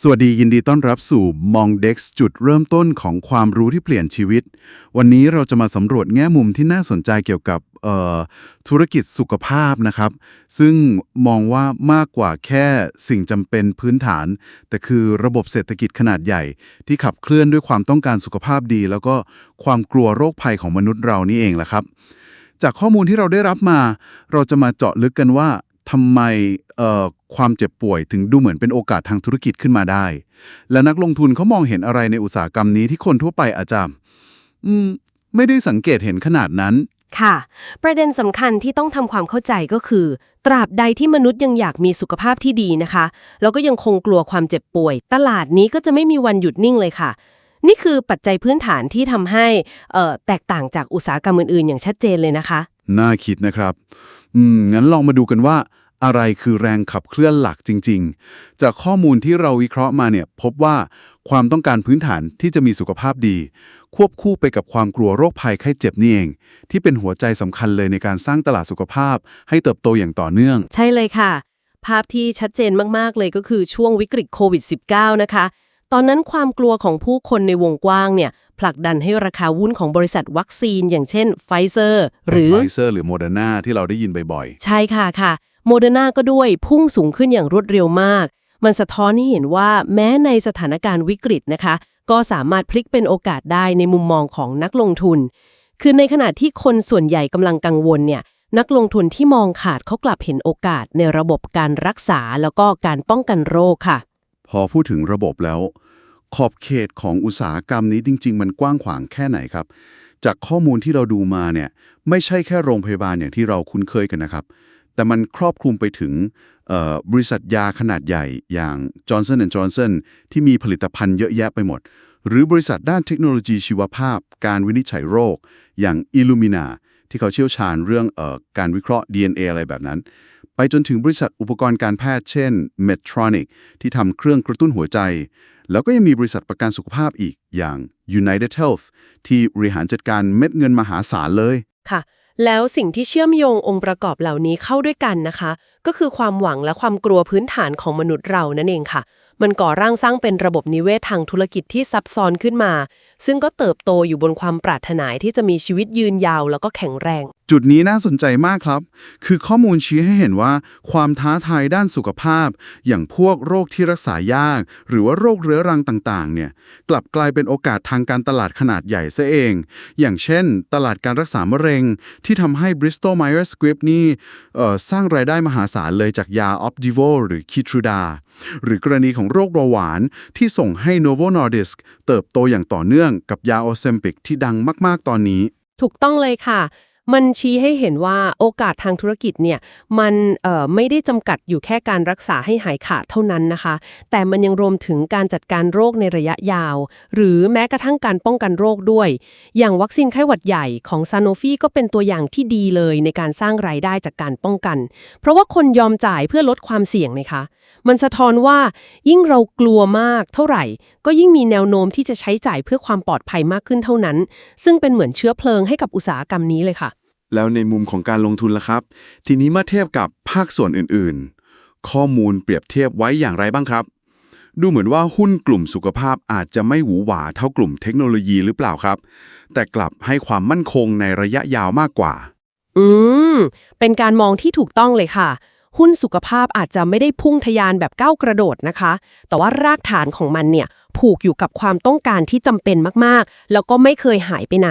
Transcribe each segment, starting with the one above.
สวัสดียินดีต้อนรับสู่มองเด็กจุดเริ่มต้นของความรู้ที่เปลี่ยนชีวิต วันนี้เราจะมาสำรวจแง่มุมที่น่าสนใจเกี่ยวกับธุรกิจสุขภาพนะครับ ซึ่งมองว่ามากกว่าแค่สิ่งจำเป็นพื้นฐาน แต่คือระบบเศรษฐกิจขนาดใหญ่ ที่ขับเคลื่อนด้วยความต้องการสุขภาพดี แล้วก็ความกลัวโรคภัยของมนุษย์เรานี่เองแหละครับ จากข้อมูลที่เราได้รับมา เราจะมาเจาะลึกกันว่าทำไม ความเจ็บป่วยถึงดูเหมือนเป็นโอกาสทางธุรกิจขึ้นมาได้ และนักลงทุนเขามองเห็นอะไรในอุตสาหกรรมนี้ที่คนทั่วไปอาจจะอืมไม่ได้สังเกตเห็นขนาดนั้น ค่ะ ประเด็นสำคัญที่ต้องทำความเข้าใจก็คือ ตราบใดที่มนุษย์ยังอยากมีสุขภาพที่ดีนะคะ แล้วก็ยังคงกลัวความเจ็บป่วย ตลาดนี้ก็จะไม่มีวันหยุดนิ่งเลยค่ะนี่คือปัจจัยพื้นฐานที่ทำให้เอ่อแตกต่างจากอุตสาหกรรมอื่นๆ อย่างชัดเจนเลยนะคะ น่าคิดนะครับ อืม งั้นลองมาดูกันว่า อะไรคือแรงขับเคลื่อนหลักจริง ๆ จากข้อมูลที่เราวิเคราะห์มาเนี่ยพบว่าความต้องการพื้นฐานที่จะมีสุขภาพดี ควบคู่ไปกับความกลัวโรคภัยไข้เจ็บนี่เอง ที่เป็นหัวใจสำคัญเลยในการสร้างตลาดสุขภาพ ให้เติบโตอย่างต่อเนื่อง ใช่เลยค่ะ ภาพที่ชัดเจนมากๆเลยก็คือช่วงวิกฤตโควิด -19 นะคะ ตอนนั้นความกลัวของผู้คนในวงกว้างเนี่ยผลักดันให้ราคาหุ้นของบริษัทวัคซีน อย่างเช่นไฟเซอร์ หรือไฟเซอร์หรือโมเดอร์นาที่เราได้ยินบ่อยใช่ค่ะค่ะ โมเดอร์นาก็ด้วยพุ่งสูงขึ้นอย่างรวดเร็วมาก มันสะท้อนให้เห็นว่าแม้ในสถานการณ์วิกฤตนะคะ ก็สามารถพลิกเป็นโอกาสได้ในมุมมองของนักลงทุน คือในขณะที่คนส่วนใหญ่กำลังกังวลเนี่ยนักลงทุนที่มองขาดเขากลับเห็นโอกาสในระบบการรักษาแล้วก็การป้องกันโรคค่ะ พอพูดถึงระบบแล้ว ขอบเขตของอุตสาหกรรมนี้จริง ๆ มันกว้างขวางแค่ไหนครับ จากข้อมูลที่เราดูมาเนี่ยไม่ใช่แค่โรงพยาบาลอย่างที่เราคุ้นเคยกันนะครับ แต่มันครอบคลุมไปถึงบริษัทยาขนาดใหญ่อย่าง Johnson Johnson ที่มีผลิตภัณฑ์เยอะแยะไปหมด หรือบริษัทด้านเทคโนโลยีชีวภาพ การวินิจฉัยโรค อย่าง Illumina ที่เขาเชี่ยวชาญเรื่องออการวิเคราะห์ DNA อะไรแบบนั้น ไปจนถึงบริษัทอุปกรณ์การแพทย์เช่น Medtronic ที่ทำเครื่องกระตุ้นหัวใจ แล้วก็ยังมีบริษัทประกันสุขภาพอีกอย่าง United Health ที่บริหารจัดการเม็ดเงินมหาศาลเลยค่ะ แล้วสิ่งที่เชื่อมโยงองค์ประกอบเหล่านี้เข้าด้วยกันนะคะ ก็คือความหวังและความกลัวพื้นฐานของมนุษย์เรานั่นเองค่ะ มันก่อร่างสร้างเป็นระบบนิเวศทางธุรกิจที่ซับซ้อนขึ้นมา ซึ่งก็เติบโตอยู่บนความปรารถนาที่จะมีชีวิตยืนยาวแล้วก็แข็งแรง จุดนี้น่าสนใจมากครับ คือข้อมูลชี้ให้เห็นว่า ความท้าทายด้านสุขภาพ อย่างพวกโรคที่รักษายาก หรือว่าโรคเรื้อรังต่างๆ เนี่ย กลับกลายเป็นโอกาสทางการตลาดขนาดใหญ่ซะเอง อย่างเช่น ตลาดการรักษามะเร็ง ที่ทำให้ Bristol Myers Squibb นี่สร้างรายได้มหาศาลเลยจากยา Opdivo หรือ Keytruda หรือกรณีของโรคเบาหวาน ที่ส่งให้ Novo Nordisk เติบโตอย่างต่อเนื่องกับยาออเซมปิกที่ดังมาก ๆ ตอนนี้ ถูกต้องเลยค่ะ มันชี้ให้เห็นว่าโอกาสทางธุรกิจเนี่ยมันเอ่อไม่ได้จำกัดอยู่แค่การรักษาให้หายขาดเท่านั้นนะคะ แต่มันยังรวมถึงการจัดการโรคในระยะยาว หรือแม้กระทั่งการป้องกันโรคด้วย อย่างวัคซีนไข้หวัดใหญ่ของซานโนฟีก็เป็นตัวอย่างที่ดีเลยในการสร้างรายได้จากการป้องกัน เพราะว่าคนยอมจ่ายเพื่อลดความเสี่ยงนะคะ มันสะท้อนว่ายิ่งเรากลัวมากเท่าไหร่ ก็ยิ่งมีแนวโน้มที่จะใช้จ่ายเพื่อความปลอดภัยมากขึ้นเท่านั้น ซึ่งเป็นเหมือนเชื้อเพลิงให้กับอุตสาหกรรมนี้เลยค่ะ แล้วในมุมของการลงทุนล่ะครับ ทีนี้มาเทียบกับภาคส่วนอื่นๆ ข้อมูลเปรียบเทียบไว้อย่างไรบ้างครับ ดูเหมือนว่าหุ้นกลุ่มสุขภาพอาจจะไม่หวือหวาเท่ากลุ่มเทคโนโลยีหรือเปล่าครับ แต่กลับให้ความมั่นคงในระยะยาวมากกว่า อืม เป็นการมองที่ถูกต้องเลยค่ะ หุ้นสุขภาพอาจจะไม่ได้พุ่งทะยานแบบก้าวกระโดดนะคะ แต่ว่ารากฐานของมันเนี่ย ผูกอยู่กับความต้องการที่จำเป็นมากๆ แล้วก็ไม่เคยหายไปไหน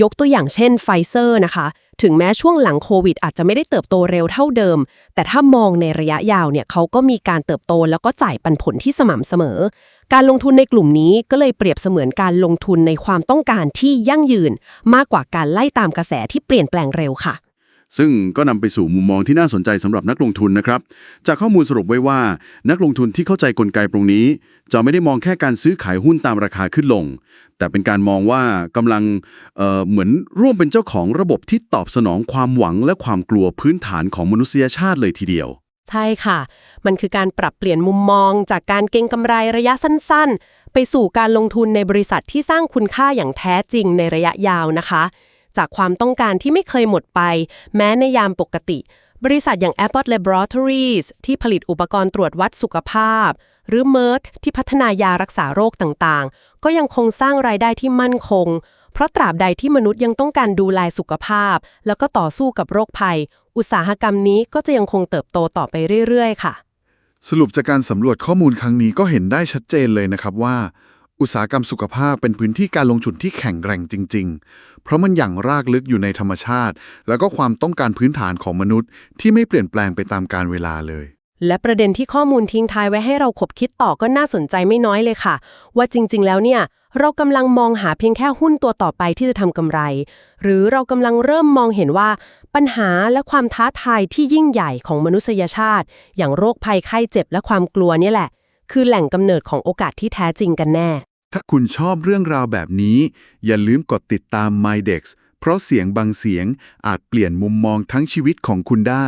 ยกตัวอย่างเช่นไฟเซอร์นะคะ ถึงแม้ช่วงหลังโควิด อาจจะไม่ได้เติบโตเร็วเท่าเดิม แต่ถ้ามองในระยะยาวเนี่ยเขาก็มีการเติบโตแล้วก็จ่ายปันผลที่สม่ำเสมอ การลงทุนในกลุ่มนี้ก็เลยเปรียบเสมือนการลงทุนในความต้องการที่ยั่งยืน มากกว่าการไล่ตามกระแสที่เปลี่ยนแปลงเร็วค่ะ ซึ่งก็นำไปสู่มุมมองที่น่าสนใจสำหรับนักลงทุนนะครับ จากข้อมูลสรุปไว้ว่า นักลงทุนที่เข้าใจกลไกตรงนี้ จะไม่ได้มองแค่การซื้อขายหุ้นตามราคาขึ้นลง แต่เป็นการมองว่ากำลังเอ่อเหมือนร่วมเป็นเจ้าของระบบที่ตอบสนองความหวังและความกลัวพื้นฐานของมนุษยชาติเลยทีเดียว ใช่ค่ะ มันคือการปรับเปลี่ยนมุมมอง จากการเก็งกำไรระยะสั้น ๆ ไปสู่การลงทุนในบริษัทที่สร้างคุณค่าอย่างแท้จริงในระยะยาวนะคะ จากความต้องการที่ไม่เคยหมดไป แม้ในยามปกติ บริษัทอย่าง Abbott Laboratories ที่ผลิตอุปกรณ์ตรวจวัดสุขภาพ หรือ Merck ที่พัฒนายารักษาโรคต่างๆ ก็ยังคงสร้างรายได้ที่มั่นคง เพราะตราบใดที่มนุษย์ยังต้องการดูแลสุขภาพ แล้วก็ต่อสู้กับโรคภัย อุตสาหกรรมนี้ก็จะยังคงเติบโตต่อไปเรื่อยๆ ค่ะสรุปจากการสำรวจข้อมูลครั้งนี้ก็เห็นได้ชัดเจนเลยนะครับว่า อุตสาหกรรมสุขภาพเป็นพื้นที่การลงทุนที่แข็งแกร่งจริง ๆ เพราะมันอย่างรากลึกอยู่ในธรรมชาติ แล้วก็ความต้องการพื้นฐานของมนุษย์ ที่ไม่เปลี่ยนแปลงไปตามกาลเวลาเลย และประเด็นที่ข้อมูลทิ้งท้ายไว้ให้เราขบคิดต่อก็น่าสนใจไม่น้อยเลยค่ะ ว่าจริง ๆ แล้วเนี่ย เรากำลังมองหาเพียงแค่หุ้นตัวต่อไปที่จะทำกำไร หรือเรากำลังเริ่มมองเห็นว่า ปัญหาและความท้าทายที่ยิ่งใหญ่ของมนุษยชาติ อย่างโรคภัยไข้เจ็บและความกลัวนี่แหละคือแหล่งกำเนิดของโอกาสที่แท้จริงกันแน่ ถ้าคุณชอบเรื่องราวแบบนี้ อย่าลืมกดติดตาม MyDex เพราะเสียงบางเสียงอาจเปลี่ยนมุมมองทั้งชีวิตของคุณได้